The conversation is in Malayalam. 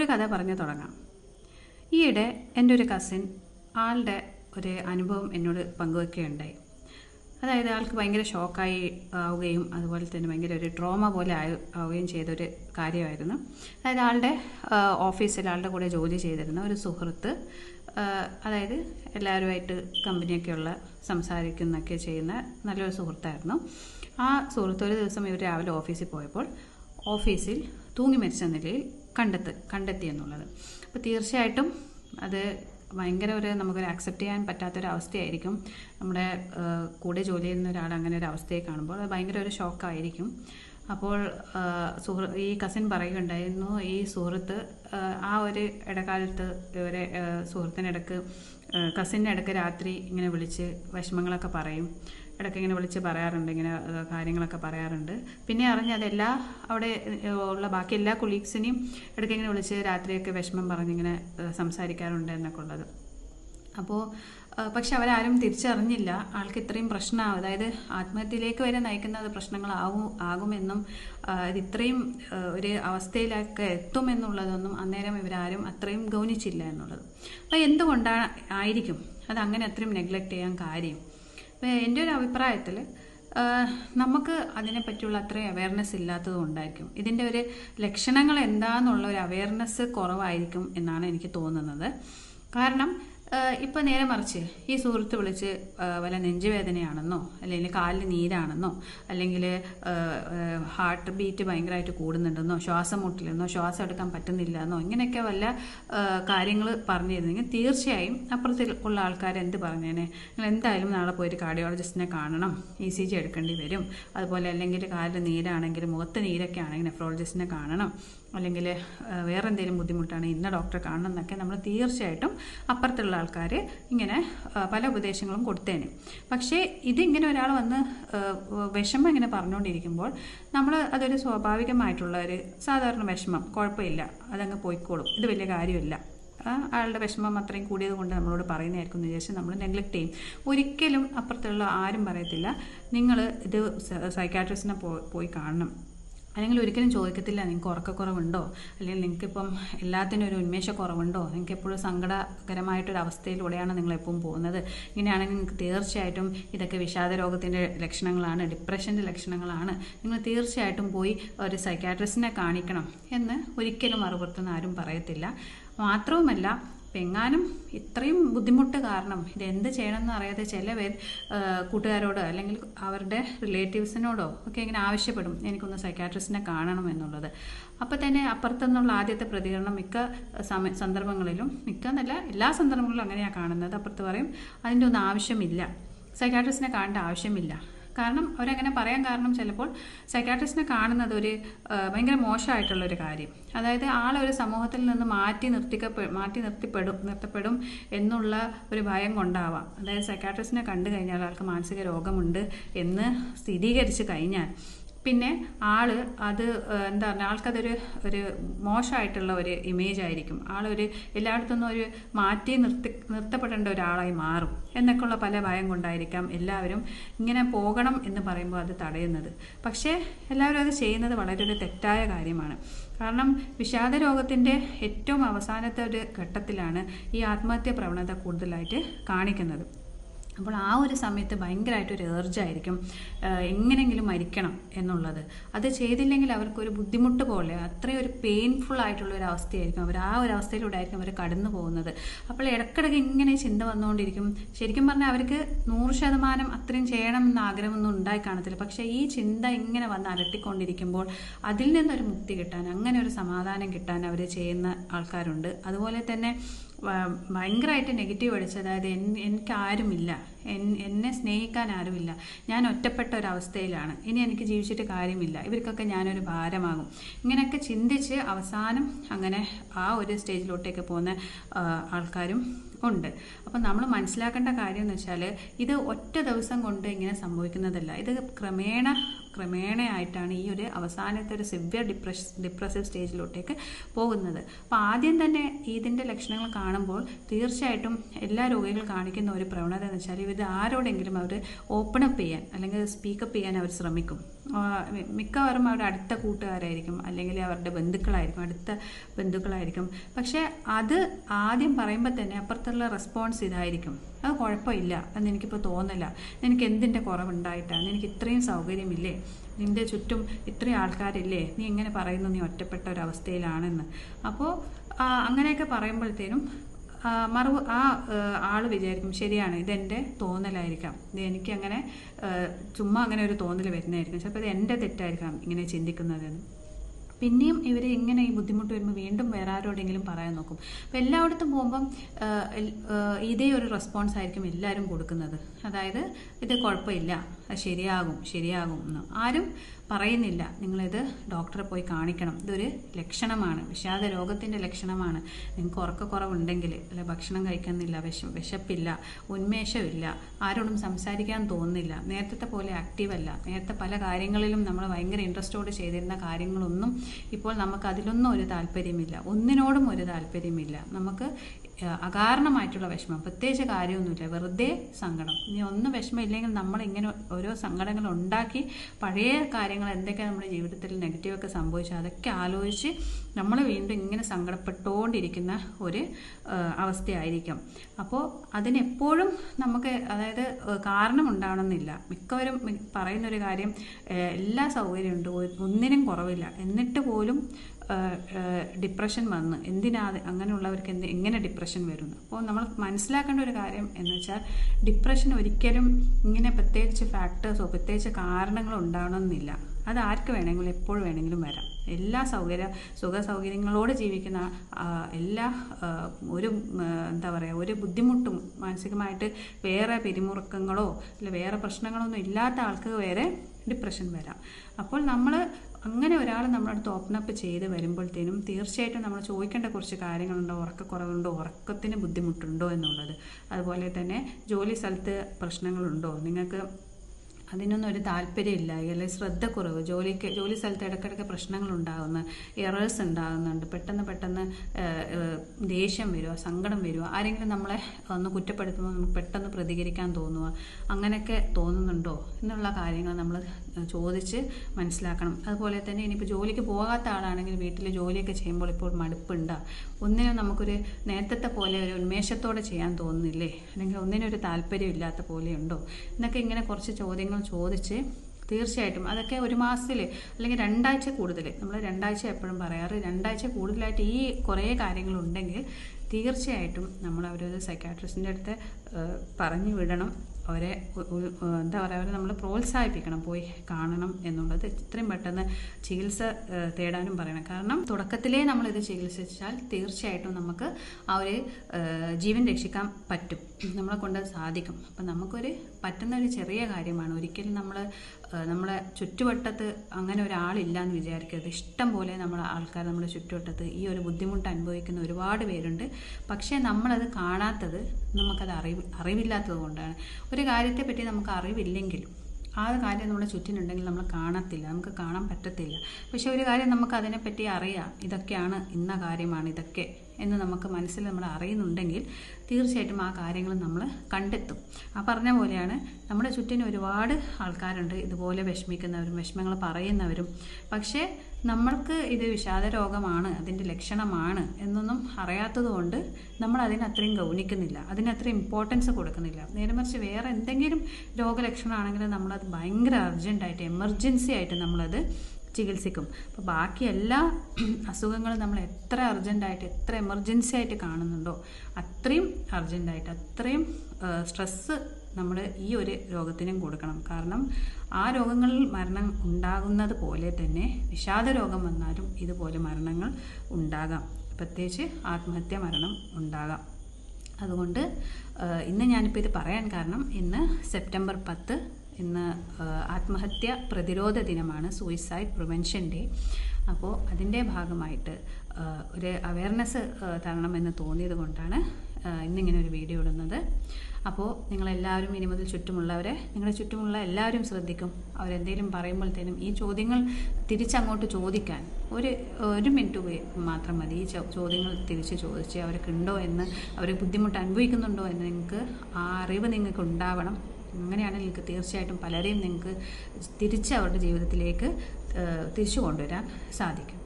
ഒരു കഥ പറഞ്ഞു തുടങ്ങാം. ഈയിടെ എന്റെ ഒരു കസിൻ ആളുടെ ഒരു അനുഭവം എന്നോട് പങ്കുവെക്കുകയുണ്ടായി. അതായത് ആൾക്ക് ഭയങ്കര ഷോക്കായി ആവുകയും അതുപോലെ തന്നെ ഭയങ്കര ഒരു ട്രോമ പോലെ ആയി ആവുകയും ചെയ്തൊരു കാര്യമായിരുന്നു. അതായത് ആളുടെ ഓഫീസിൽ ആളുടെ കൂടെ ജോലി ചെയ്തിരുന്ന ഒരു സുഹൃത്ത് അതായത് എല്ലാവരുമായിട്ട് കമ്പനിയൊക്കെയുള്ള സംസാരിക്കുന്നൊക്കെ ചെയ്യുന്ന നല്ലൊരു സുഹൃത്തായിരുന്നു. ആ സുഹൃത്ത് ഒരു ദിവസം ഇവർ രാവിലെ ഓഫീസിൽ പോയപ്പോൾ ഓഫീസിൽ തൂങ്ങി മരിച്ച നിലയിൽ കണ്ടെത്ത് കണ്ടെത്തി എന്നുള്ളത്. അപ്പോൾ തീർച്ചയായിട്ടും അത് ഭയങ്കര ഒരു നമുക്കൊരു അക്സെപ്റ്റ് ചെയ്യാൻ പറ്റാത്തൊരവസ്ഥയായിരിക്കും നമ്മുടെ കൂടെ ജോലി ചെയ്യുന്ന ഒരാൾ അങ്ങനെ ഒരു അവസ്ഥയെ കാണുമ്പോൾ അത് ഭയങ്കര ഒരു ഷോക്കായിരിക്കും അപ്പോൾ സുഹൃ ഈ കസിൻ പറയുകയുണ്ടായിരുന്നു ഈ സുഹൃത്ത് ആ, ഒരു ഇടക്കാലത്ത് ഇവരെ സുഹൃത്തിനിടക്ക് കസിന്റെ ഇടയ്ക്ക് രാത്രി ഇങ്ങനെ വിളിച്ച് വിഷമങ്ങളൊക്കെ പറയും. ഇടയ്ക്ക് ഇങ്ങനെ വിളിച്ച് പറയാറുണ്ട് ഇങ്ങനെ കാര്യങ്ങളൊക്കെ പറയാറുണ്ട്. പിന്നെ അറിഞ്ഞ് അതെല്ലാ അവിടെ ഉള്ള ബാക്കി എല്ലാ കൊളീഗ്സിനെയും ഇടയ്ക്ക് ഇങ്ങനെ വിളിച്ച് രാത്രിയൊക്കെ വിഷമം പറഞ്ഞിങ്ങനെ സംസാരിക്കാറുണ്ട് എന്നൊക്കെ ഉള്ളത്. അപ്പോൾ പക്ഷെ അവരാരും തിരിച്ചറിഞ്ഞില്ല. ആൾക്ക് ഇത്രയും പ്രശ്നമാവും അതായത് ആത്മഹത്യയിലേക്ക് വരെ നയിക്കുന്ന അത് പ്രശ്നങ്ങളാവും ആകുമെന്നും ഇത് ഇത്രയും ഒരു അവസ്ഥയിലൊക്കെ എത്തുമെന്നുള്ളതൊന്നും അന്നേരം ഇവരാരും അത്രയും ഗൗനിച്ചില്ല എന്നുള്ളത്. അപ്പോൾ എന്തുകൊണ്ടാണ് ആയിരിക്കും? അത് അങ്ങനെ അത്രയും നെഗ്ലക്റ്റ് ചെയ്യാൻ കാര്യം. അപ്പോൾ എന്റെ ഒരു അഭിപ്രായത്തിൽ നമുക്ക് അതിനെപ്പറ്റിയുള്ള അത്രയും അവയർനെസ് ഇല്ലാത്തത് കൊണ്ടായിരിക്കും. ഇതിന്റെ ഒരു ലക്ഷണങ്ങൾ എന്താണെന്നുള്ള ഒരു അവയർനെസ് കുറവായിരിക്കും എന്നാണ് എനിക്ക് തോന്നുന്നത്. കാരണം ഇപ്പം നേരെ മറിച്ച് ഈ സുഹൃത്ത് വിളിച്ച് വല്ല നെഞ്ചുവേദനയാണെന്നോ അല്ലെങ്കിൽ കാലിൽ നീരാണെന്നോ അല്ലെങ്കിൽ ഹാർട്ട് ബീറ്റ് ഭയങ്കരമായിട്ട് കൂടുന്നുണ്ടെന്നോ ശ്വാസം മുട്ടില്ലെന്നോ ശ്വാസം എടുക്കാൻ പറ്റുന്നില്ല എന്നോ ഇങ്ങനെയൊക്കെ വല്ല കാര്യങ്ങൾ പറഞ്ഞിരുന്നെങ്കിൽ തീർച്ചയായും അപ്പുറത്തിൽ ഉള്ള ആൾക്കാർ എന്ത് പറഞ്ഞേനെ? നിങ്ങൾ എന്തായാലും നാളെ പോയിട്ട് കാർഡിയോളജിസ്റ്റിനെ കാണണം. ഇ സി ജി എടുക്കേണ്ടി വരും. അതുപോലെ അല്ലെങ്കിൽ കാലിൽ നീരാണെങ്കിൽ മുഖത്ത് നീരൊക്കെ ആണെങ്കിൽ നെഫ്രോളജിസ്റ്റിനെ കാണണം. അല്ലെങ്കിൽ വേറെ എന്തെങ്കിലും ബുദ്ധിമുട്ടാണ് ഇന്ന ഡോക്ടറെ കാണണം എന്നൊക്കെ നമ്മൾ തീർച്ചയായിട്ടും അപ്പുറത്തുള്ള ആൾക്കാർ ഇങ്ങനെ പല ഉപദേശങ്ങളും കൊടുത്തേനെ. പക്ഷേ ഇതിങ്ങനെ ഒരാൾ വന്ന് വിഷമം ഇങ്ങനെ പറഞ്ഞുകൊണ്ടിരിക്കുമ്പോൾ നമ്മൾ അതൊരു സ്വാഭാവികമായിട്ടുള്ള ഒരു സാധാരണ വിഷമം കുഴപ്പമില്ല അതങ്ങ് പോയിക്കോളും ഇത് വലിയ കാര്യമില്ല. ആളുടെ വിഷമം അത്രയും കൂടിയത് കൊണ്ട് നമ്മളോട് പറയുന്നതായിരിക്കും എന്ന് നമ്മൾ നെഗ്ലക്റ്റ് ചെയ്യും. ഒരിക്കലും അപ്പുറത്തുള്ള ആരും പറയത്തില്ല നിങ്ങൾ ഇത് സൈക്കാട്രിസ്റ്റിനെ പോയി കാണണം. അല്ലെങ്കിൽ ഒരിക്കലും ചോദിക്കത്തില്ല നിങ്ങൾക്ക് ഉറക്കക്കുറവുണ്ടോ? അല്ലെങ്കിൽ നിങ്ങൾക്കിപ്പം എല്ലാത്തിനും ഒരു ഉന്മേഷക്കുറവുണ്ടോ? നിങ്ങൾക്ക് എപ്പോഴും സങ്കടകരമായിട്ടൊരു അവസ്ഥയിലൂടെയാണ് നിങ്ങൾ എപ്പോഴും പോകുന്നത്. ഇങ്ങനെയാണെങ്കിൽ നിങ്ങൾക്ക് തീർച്ചയായിട്ടും ഇതൊക്കെ വിഷാദ രോഗത്തിന്റെ ലക്ഷണങ്ങളാണ് ഡിപ്രഷന്റെ ലക്ഷണങ്ങളാണ്. നിങ്ങൾ തീർച്ചയായിട്ടും പോയി ഒരു സൈക്കാട്രിസ്റ്റിനെ കാണിക്കണം എന്ന് ഒരിക്കലും മറുപുറത്തുനിന്ന് ആരും പറയത്തില്ല. മാത്രവുമല്ല എങ്ങാനും ഇത്രയും ബുദ്ധിമുട്ട് കാരണം ഇത് എന്ത് ചെയ്യണമെന്ന് അറിയാതെ ചില പേർ കൂട്ടുകാരോടോ അല്ലെങ്കിൽ അവരുടെ റിലേറ്റീവ്സിനോടോ ഒക്കെ ഇങ്ങനെ ആവശ്യപ്പെടും. എനിക്കൊന്ന് സൈക്കാട്രിസ്റ്റിനെ കാണണം എന്നുള്ളത്. അപ്പോൾ തന്നെ അപ്പുറത്തുനിന്നുള്ള ആദ്യത്തെ പ്രതികരണം മിക്ക സമയ സന്ദർഭങ്ങളിലും മിക്ക എന്നല്ല എല്ലാ സന്ദർഭങ്ങളിലും അങ്ങനെയാണ് കാണുന്നത്. അപ്പുറത്ത് പറയും അതിന്റെ ഒന്നും ആവശ്യമില്ല. സൈക്കാട്രിസ്റ്റിനെ കാണേണ്ട ആവശ്യമില്ല. കാരണം അവരങ്ങനെ പറയാൻ കാരണം ചിലപ്പോൾ സൈക്കാട്രിസ്റ്റിനെ കാണുന്നത് ഒരു ഭയങ്കര മോശമായിട്ടുള്ളൊരു കാര്യം. അതായത് ആളൊരു സമൂഹത്തിൽ നിന്ന് മാറ്റി നിർത്തിക്കപ്പെ മാറ്റി നിർത്തിപ്പെടും നിർത്തപ്പെടും എന്നുള്ള ഒരു ഭയം കൊണ്ടാവാം. അതായത് സൈക്കാട്രിസ്റ്റിനെ കണ്ടു കഴിഞ്ഞാൽ ആൾക്ക് മാനസിക രോഗമുണ്ട് എന്ന് സ്ഥിരീകരിച്ച് കഴിഞ്ഞാൽ. പിന്നെ ആൾ അത് എന്താ പറയുക ആൾക്കതൊരു ഒരു മോശമായിട്ടുള്ള ഒരു ഇമേജ് ആയിരിക്കും. ആളൊരു എല്ലായിടത്തുനിന്നും ഒരു മാറ്റി നിർത്തി നിർത്തപ്പെടേണ്ട ഒരാളായി മാറും. എന്നൊക്കെയുള്ള പല ഭയം കൊണ്ടായിരിക്കാം എല്ലാവരും ഇങ്ങനെ പോകണം എന്ന് പറയുമ്പോൾ അത് തടയുന്നത്. പക്ഷേ എല്ലാവരും അത് ചെയ്യുന്നത് വളരെ ഒരു തെറ്റായ കാര്യമാണ്. കാരണം വിഷാദ രോഗത്തിന്റെ ഏറ്റവും അവസാനത്തെ ഒരു ഘട്ടത്തിലാണ് ഈ ആത്മഹത്യ പ്രവണത കൂടുതലായിട്ട് കാണിക്കുന്നത്. അപ്പോൾ ആ ഒരു സമയത്ത് ഭയങ്കരമായിട്ട് ഒരു ഏർജായിരിക്കും എങ്ങനെങ്കിലും മരിക്കണം എന്നുള്ളത്. അത് ചെയ്തില്ലെങ്കിൽ അവർക്കൊരു ബുദ്ധിമുട്ട് പോലെ അത്രയും ഒരു പെയിൻഫുൾ ആയിട്ടുള്ള ഒരു അവസ്ഥയായിരിക്കും. അവർ ആ ഒരു അവസ്ഥയിലൂടെ ആയിരിക്കും അവർ കടന്നു പോകുന്നത്. അപ്പോൾ ഇടക്കിടക്ക് ഇങ്ങനെ ചിന്ത വന്നുകൊണ്ടിരിക്കും. ശരിക്കും പറഞ്ഞാൽ അവർക്ക് നൂറ് ശതമാനം അത്രയും ചെയ്യണം എന്ന ആഗ്രഹമൊന്നും ഉണ്ടായി കാണത്തില്ല. പക്ഷേ ഈ ചിന്ത ഇങ്ങനെ വന്ന് അലട്ടിക്കൊണ്ടിരിക്കുമ്പോൾ അതിൽ നിന്നൊരു മുക്തി കിട്ടാൻ അങ്ങനെ ഒരു സമാധാനം കിട്ടാൻ അവർ ചെയ്യുന്ന ആൾക്കാരുണ്ട്. അതുപോലെ തന്നെ ഭയങ്കരമായിട്ട് നെഗറ്റീവ് അടിച്ചു അതായത് എനിക്ക് ആരുമില്ല എന്നെ സ്നേഹിക്കാൻ ആരുമില്ല ഞാൻ ഒറ്റപ്പെട്ട ഒരവസ്ഥയിലാണ് ഇനി എനിക്ക് ജീവിച്ചിട്ട് കാര്യമില്ല. ഇവർക്കൊക്കെ ഞാനൊരു ഭാരമാകും. ഇങ്ങനെയൊക്കെ ചിന്തിച്ച് അവസാനം അങ്ങനെ ആ ഒരു സ്റ്റേജിലോട്ടേക്ക് പോകുന്ന ആൾക്കാരും ഉണ്ട്. അപ്പം നമ്മൾ മനസ്സിലാക്കേണ്ട കാര്യം എന്ന് വെച്ചാൽ ഇത് ഒറ്റ ദിവസം കൊണ്ട് ഇങ്ങനെ സംഭവിക്കുന്നതല്ല. ഇത് ക്രമേണ ക്രമേണയായിട്ടാണ് ഈ ഒരു അവസാനത്തെ ഒരു സിവിയർ ഡിപ്രഷ ഡിപ്രസീവ് സ്റ്റേജിലോട്ടേക്ക് പോകുന്നത്. അപ്പോൾ ആദ്യം തന്നെ ഇതിന്റെ ലക്ഷണങ്ങൾ കാണുമ്പോൾ തീർച്ചയായിട്ടും എല്ലാ രോഗികൾ കാണിക്കുന്ന ഒരു പ്രവണത എന്ന് വെച്ചാൽ ഇവർ ആരോടെങ്കിലും അവർ ഓപ്പൺ അപ്പ് ചെയ്യാൻ അല്ലെങ്കിൽ സ്പീക്കപ്പ് ചെയ്യാൻ അവർ ശ്രമിക്കും. മിക്കവാറും അവരുടെ അടുത്ത കൂട്ടുകാരായിരിക്കും അല്ലെങ്കിൽ അവരുടെ ബന്ധുക്കളായിരിക്കും അടുത്ത ബന്ധുക്കളായിരിക്കും. പക്ഷേ അത് ആദ്യം പറയുമ്പോൾ തന്നെ അപ്പുറത്തുള്ള റെസ്പോൺസ് ഇതായിരിക്കും. അത് കുഴപ്പമില്ല അത് എനിക്കിപ്പോൾ തോന്നില്ല നിനക്ക് എന്തിന്റെ കുറവുണ്ടായിട്ടാണ്? നിനക്ക് ഇത്രയും സൗകര്യമില്ലേ? നിന്റെ ചുറ്റും ഇത്രയും ആൾക്കാരില്ലേ? നീ എങ്ങനെ പറയുന്നു? നീ ഒറ്റപ്പെട്ട ഒരവസ്ഥയിലാണെന്ന് അപ്പോൾ അങ്ങനെയൊക്കെ പറയുമ്പോഴത്തേനും മറു ആ ആൾ വിചാരിക്കും ശരിയാണ് ഇതെന്റെ തോന്നലായിരിക്കാം. ഇത് എനിക്ക് അങ്ങനെ ചുമ്മാ അങ്ങനെ ഒരു തോന്നൽ വരുന്നതായിരിക്കും. ചിലപ്പോൾ ഇത് എന്റെ തെറ്റായിരിക്കാം ഇങ്ങനെ ചിന്തിക്കുന്നതെന്ന്. പിന്നെയും ഇവർ ഇങ്ങനെ ഈ ബുദ്ധിമുട്ട് വരുമ്പോൾ വീണ്ടും വേറെ ആരോടെങ്കിലും പറയാൻ നോക്കും. അപ്പം എല്ലായിടത്തും പോകുമ്പം ഇതേ ഒരു റെസ്പോൺസ് ആയിരിക്കും എല്ലാവരും കൊടുക്കുന്നത്. അതായത് ഇത് കുഴപ്പമില്ല. ശരിയാകും ശരിയാകും എന്ന്. ആരും പറയുന്നില്ല. നിങ്ങളിത് ഡോക്ടറെ പോയി കാണിക്കണം. ഇതൊരു ലക്ഷണമാണ്. വിഷാദ രോഗത്തിന്റെ ലക്ഷണമാണ്. നിങ്ങൾക്ക് ഉറക്കക്കുറവുണ്ടെങ്കിൽ അല്ലെ ഭക്ഷണം കഴിക്കുന്നില്ല വിശ വിശപ്പില്ല ഉന്മേഷമില്ല ആരോടും സംസാരിക്കാൻ തോന്നുന്നില്ല നേരത്തെ പോലെ ആക്റ്റീവ് അല്ല. നേരത്തെ പല കാര്യങ്ങളിലും നമ്മൾ ഭയങ്കര ഇൻട്രസ്റ്റോട് ചെയ്തിരുന്ന കാര്യങ്ങളൊന്നും ഇപ്പോൾ നമുക്ക് അതിലൊന്നും ഒരു താല്പര്യമില്ല. ഒന്നിനോടും ഒരു താല്പര്യമില്ല. നമുക്ക് അകാരണമായിട്ടുള്ള വിഷമം. പ്രത്യേകിച്ച് കാര്യമൊന്നുമില്ല. വെറുതെ സങ്കടം. ഇനി ഒന്നും വിഷമമില്ലെങ്കിൽ നമ്മൾ ഇങ്ങനെ ഓരോ സങ്കടങ്ങൾ ഉണ്ടാക്കി പഴയ കാര്യങ്ങൾ എന്തൊക്കെ നമ്മുടെ ജീവിതത്തിൽ നെഗറ്റീവൊക്കെ സംഭവിച്ചു അതൊക്കെ ആലോചിച്ച് നമ്മൾ വീണ്ടും ഇങ്ങനെ സങ്കടപ്പെട്ടുകൊണ്ടിരിക്കുന്ന ഒരു അവസ്ഥയായിരിക്കും. അപ്പോൾ അതിനെപ്പോഴും നമുക്ക് അതായത് കാരണം ഉണ്ടാവണമെന്നില്ല മിക്കവരും പറയുന്നൊരു കാര്യം എല്ലാ സൗകര്യമുണ്ട് ഒന്നിനും കുറവില്ല. എന്നിട്ട് പോലും ഡിപ്രഷൻ വന്ന് എന്തിനാ അങ്ങനെയുള്ളവർക്ക് എന്ത് എങ്ങനെ ഡിപ്രഷൻ വരുന്നു? അപ്പോൾ നമ്മൾ മനസ്സിലാക്കേണ്ട ഒരു കാര്യം എന്ന് വെച്ചാൽ ഡിപ്രഷൻ ഒരിക്കലും ഇങ്ങനെ പ്രത്യേകിച്ച് ഫാക്ടേഴ്സോ പ്രത്യേകിച്ച് കാരണങ്ങളോ ഉണ്ടാവണമെന്നില്ല. അത് ആർക്ക് വേണമെങ്കിലും എപ്പോൾ വേണമെങ്കിലും വരാം. എല്ലാ സൗകര്യ സുഖ സൗകര്യങ്ങളോട് ജീവിക്കുന്ന എല്ലാ ഒരു എന്താ പറയുക ഒരു ബുദ്ധിമുട്ടും മാനസികമായിട്ട് വേറെ പിരിമുറുക്കങ്ങളോ അല്ല വേറെ പ്രശ്നങ്ങളൊന്നും ഇല്ലാത്ത ആൾക്ക് വരെ ഡിപ്രഷൻ വരാം. അപ്പോൾ നമ്മൾ അങ്ങനെ ഒരാൾ നമ്മളടുത്ത് ഓപ്പൺ അപ്പ് ചെയ്ത് വരുമ്പോഴത്തേനും തീർച്ചയായിട്ടും നമ്മൾ ചോദിക്കേണ്ട കുറച്ച് കാര്യങ്ങളുണ്ടോ? ഉറക്കക്കുറവുണ്ടോ? ഉറക്കത്തിന് ബുദ്ധിമുട്ടുണ്ടോ എന്നുള്ളത്. അതുപോലെ തന്നെ ജോലി സ്ഥലത്ത് പ്രശ്നങ്ങളുണ്ടോ? നിങ്ങൾക്ക് അതിനൊന്നും ഒരു താല്പര്യമില്ല. അല്ലെങ്കിൽ ശ്രദ്ധക്കുറവ്. ജോലിക്ക് ജോലി സ്ഥലത്ത് ഇടയ്ക്കിടയ്ക്ക് പ്രശ്നങ്ങൾ ഉണ്ടാകുന്ന എറേഴ്സ് ഉണ്ടാകുന്നുണ്ട് പെട്ടെന്ന് പെട്ടെന്ന് ദേഷ്യം വരുമോ സങ്കടം വരുമോ ആരെങ്കിലും നമ്മളെ ഒന്ന് കുറ്റപ്പെടുത്തുമ്പോൾ നമുക്ക് പെട്ടെന്ന് പ്രതികരിക്കാൻ തോന്നുക അങ്ങനെയൊക്കെ തോന്നുന്നുണ്ടോ? എന്നുള്ള കാര്യങ്ങൾ നമ്മൾ ചോദിച്ച് മനസ്സിലാക്കണം. അതുപോലെ തന്നെ ഇനിയിപ്പോൾ ജോലിക്ക് പോകാത്ത ആളാണെങ്കിൽ വീട്ടിൽ ജോലിയൊക്കെ ചെയ്യുമ്പോൾ ഇപ്പോൾ മടുപ്പുണ്ടോ. ഒന്നിനും നമുക്കൊരു നേരത്തെ പോലെ ഒരു ഉന്മേഷത്തോടെ ചെയ്യാൻ തോന്നുന്നില്ലേ? അല്ലെങ്കിൽ ഒന്നിനും ഒരു താല്പര്യമില്ലാത്ത പോലെയുണ്ടോ എന്നൊക്കെ ഇങ്ങനെ കുറച്ച് ചോദ്യങ്ങൾ ചോദിച്ച് തീർച്ചയായിട്ടും അതൊക്കെ ഒരു മാസത്തിൽ അല്ലെങ്കിൽ രണ്ടാഴ്ച കൂടുതൽ നമ്മൾ രണ്ടാഴ്ച എപ്പോഴും പറയാറ് രണ്ടാഴ്ച കൂടുതലായിട്ട് ഈ കുറേ കാര്യങ്ങളുണ്ടെങ്കിൽ തീർച്ചയായിട്ടും നമ്മൾ അവരൊരു സൈക്കാട്രിസ്റ്റിന്റെ അടുത്ത് പറഞ്ഞു വിടണം. അവരെ എന്താ പറയുക അവരെ നമ്മൾ പ്രോത്സാഹിപ്പിക്കണം. പോയി കാണണം എന്നുള്ളത് ഇത്രയും പെട്ടെന്ന് ചികിത്സ തേടാനും പറയണം. കാരണം തുടക്കത്തിലേ നമ്മളിത് ചികിത്സിച്ചാൽ തീർച്ചയായിട്ടും നമുക്ക് ആ ഒരു ജീവൻ രക്ഷിക്കാൻ പറ്റും. നമ്മളെ കൊണ്ട് സാധിക്കും. അപ്പം നമുക്കൊരു പറ്റുന്ന ഒരു ചെറിയ കാര്യമാണ്. ഒരിക്കലും നമ്മൾ നമ്മളെ ചുറ്റുവട്ടത്ത് അങ്ങനെ ഒരാളില്ല എന്ന് വിചാരിക്കരുത്. ഇഷ്ടം പോലെ നമ്മളെ ആൾക്കാർ നമ്മുടെ ചുറ്റുവട്ടത്ത് ഈ ഒരു ബുദ്ധിമുട്ട് അനുഭവിക്കുന്ന ഒരുപാട് പേരുണ്ട്. പക്ഷേ നമ്മളത് കാണാത്തത് നമുക്കത് അറിവ് അറിവില്ലാത്തത് കൊണ്ടാണ്. ഒരു കാര്യത്തെപ്പറ്റി നമുക്ക് അറിവില്ലെങ്കിലും ആ കാര്യം നമ്മുടെ ചുറ്റിനുണ്ടെങ്കിൽ നമ്മൾ കാണത്തില്ല. നമുക്ക് കാണാൻ പറ്റത്തില്ല. പക്ഷെ ഒരു കാര്യം നമുക്ക് അതിനെപ്പറ്റി അറിയാം. ഇതൊക്കെയാണ് ഇന്ന കാര്യമാണ് ഇതൊക്കെ എന്ന് നമുക്ക് മനസ്സിൽ നമ്മൾ അറിയുന്നുണ്ടെങ്കിൽ തീർച്ചയായിട്ടും ആ കാര്യങ്ങൾ നമ്മൾ കണ്ടെത്തും. ആ പറഞ്ഞ പോലെയാണ് നമ്മുടെ ചുറ്റിന് ഒരുപാട് ആൾക്കാരുണ്ട്. ഇതുപോലെ വിഷമിക്കുന്നവരും വിഷമങ്ങൾ പറയുന്നവരും. പക്ഷേ നമ്മൾക്ക് ഇത് വിഷാദ രോഗമാണ് അതിന്റെ ലക്ഷണമാണ് എന്നൊന്നും അറിയാത്തതുകൊണ്ട് നമ്മൾ അതിന് അത്രയും ഗൗനിക്കുന്നില്ല. അതിന് അത്രയും ഇമ്പോർട്ടൻസ് കൊടുക്കുന്നില്ല. നേരെ മറിച്ച് വേറെ എന്തെങ്കിലും രോഗലക്ഷണമാണെങ്കിൽ നമ്മളത് ഭയങ്കര അർജന്റായിട്ട് എമർജൻസി ആയിട്ട് നമ്മളത് ചികിത്സിക്കും. അപ്പോൾ ബാക്കി എല്ലാ അസുഖങ്ങളും നമ്മൾ എത്ര അർജന്റായിട്ട് എത്ര എമർജൻസി ആയിട്ട് കാണുന്നുണ്ടോ അത്രയും അർജന്റായിട്ട് അത്രയും സ്ട്രെസ്സ് നമ്മൾ ഈ ഒരു രോഗത്തിനും കൊടുക്കണം. കാരണം ആ രോഗങ്ങളിൽ മരണം ഉണ്ടാകുന്നത് പോലെ തന്നെ വിഷാദ രോഗം വന്നാലും ഇതുപോലെ മരണങ്ങൾ ഉണ്ടാകാം. പ്രത്യേകിച്ച് ആത്മഹത്യ മരണം ഉണ്ടാകാം. അതുകൊണ്ട് ഇന്ന് ഞാനിപ്പോൾ ഇത് പറയാൻ കാരണം ഇന്ന് സെപ്റ്റംബർ പത്ത് ഇന്ന് ആത്മഹത്യ പ്രതിരോധ ദിനമാണ് സൂയിസൈഡ് പ്രിവെൻഷൻ ഡേ അപ്പോൾ അതിന്റെ ഭാഗമായിട്ട് ഒരു അവയർനെസ് തരണമെന്ന് തോന്നിയത് കൊണ്ടാണ് ഇന്നിങ്ങനെ ഒരു വീഡിയോ ഇടുന്നത്. അപ്പോൾ നിങ്ങളെല്ലാവരും ഇനി മുതൽ ചുറ്റുമുള്ളവരെ നിങ്ങളുടെ ചുറ്റുമുള്ള എല്ലാവരും ശ്രദ്ധിക്കും. അവരെന്തെങ്കിലും പറയുമ്പോഴത്തേനും ഈ ചോദ്യങ്ങൾ തിരിച്ചങ്ങോട്ട് ചോദിക്കാൻ ഒരു ഒരു മിനിറ്റ് മാത്രം മതി. ഈ ചോദ്യങ്ങൾ തിരിച്ച് ചോദിച്ച് അവർക്കുണ്ടോ എന്ന് അവർ ബുദ്ധിമുട്ട് അനുഭവിക്കുന്നുണ്ടോ എന്ന് നിങ്ങൾക്ക് ആ അറിവ് നിങ്ങൾക്ക് ഉണ്ടാവണം അങ്ങനെയാണെങ്കിൽ നിങ്ങൾക്ക് തീർച്ചയായിട്ടും പലരെയും നിങ്ങൾക്ക് തിരിച്ച് അവരുടെ ജീവിതത്തിലേക്ക് തിരിച്ചു കൊണ്ടുവരാൻ സാധിക്കും.